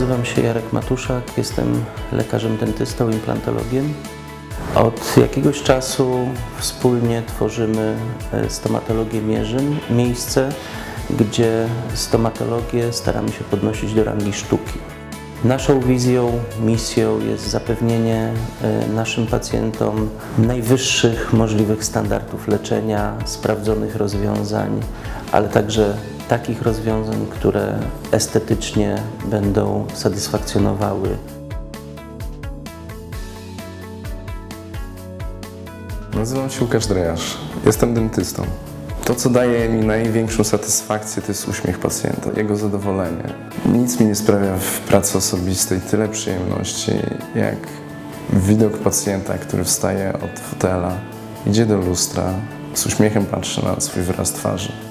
Nazywam się Jarek Matuszak, jestem lekarzem dentystą, implantologiem. Od jakiegoś czasu wspólnie tworzymy e, stomatologię Mierzyn, miejsce, gdzie stomatologię staramy się podnosić do rangi sztuki. Naszą wizją, misją jest zapewnienie e, naszym pacjentom najwyższych możliwych standardów leczenia, sprawdzonych rozwiązań, ale także takich rozwiązań, które estetycznie będą satysfakcjonowały Nazywam się Łukasz Drejarz. Jestem dentystą. To, co daje mi największą satysfakcję, to jest uśmiech pacjenta, jego zadowolenie. Nic mi nie sprawia w pracy osobistej tyle przyjemności, jak widok pacjenta, który wstaje od fotela, idzie do lustra, z uśmiechem patrzy na swój wyraz twarzy.